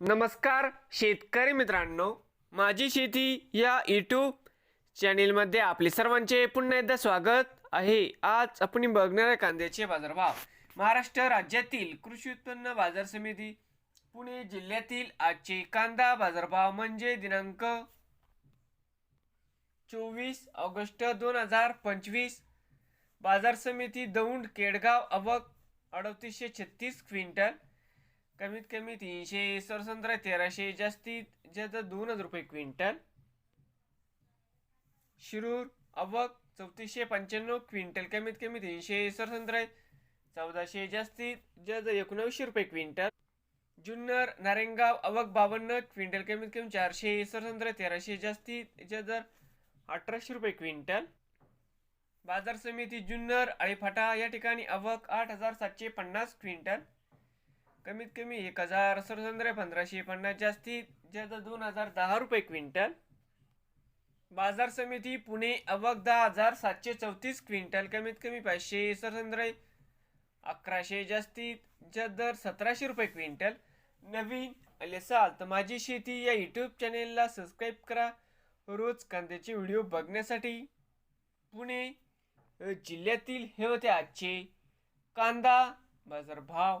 नमस्कार शेतकरी मित्रांनो. माझी शेती या यूट्यूब चॅनेलमध्ये आपले सर्वांचे पुन्हा एकदा स्वागत आहे. आज आपण बघणार आहे कांद्याचे बाजारभाव. महाराष्ट्र राज्यातील कृषी उत्पन्न बाजार समिती पुणे जिल्ह्यातील आजचे कांदा बाजारभाव म्हणजे दिनांक चोवीस ऑगस्ट दोन हजार पंचवीस. बाजार समिती दौंड केडगाव अवक अडतीसशे छत्तीस क्विंटल. कमीत कमी तीनशे सरसंत्र तेराशे जास्तीत जास्त दोन हजार रुपये क्विंटल. शिरूर अवक चौतीसशे पंच्याण्णव क्विंटल कमीत कमी तीनशे सरसंत्र चौदाशे जास्तीत जास्त एकोणावीसशे रुपये क्विंटल. जुन्नर नारेंगाव अवक बावन्न क्विंटल कमीत कमी चारशे सरसंत्र तेराशे जास्तीत जास्त अठराशे रुपये क्विंटल. बाजार समिती जुन्नर आळीफाटा या ठिकाणी अवक आठ हजार सातशे पन्नास क्विंटल. कमीत कमी एक हजार सरसंद्रे पंधराशे पन्नास जास्तीत जास्त दोन हजार दहा रुपये क्विंटल. बाजार समिती पुणे अवक दहा हजार सातशे चौतीस क्विंटल. कमीत कमी पाचशे सरसंद्रे अकराशे जास्तीत जास्त दर सतराशे रुपये क्विंटल. नवीन आले असाल तर माझी शेती या यूट्यूब चॅनेलला सबस्क्राईब करा. रोज कांद्याचे व्हिडिओ बघण्यासाठी. पुणे जिल्ह्यातील हे होते आजचे कांदा बाजार भाव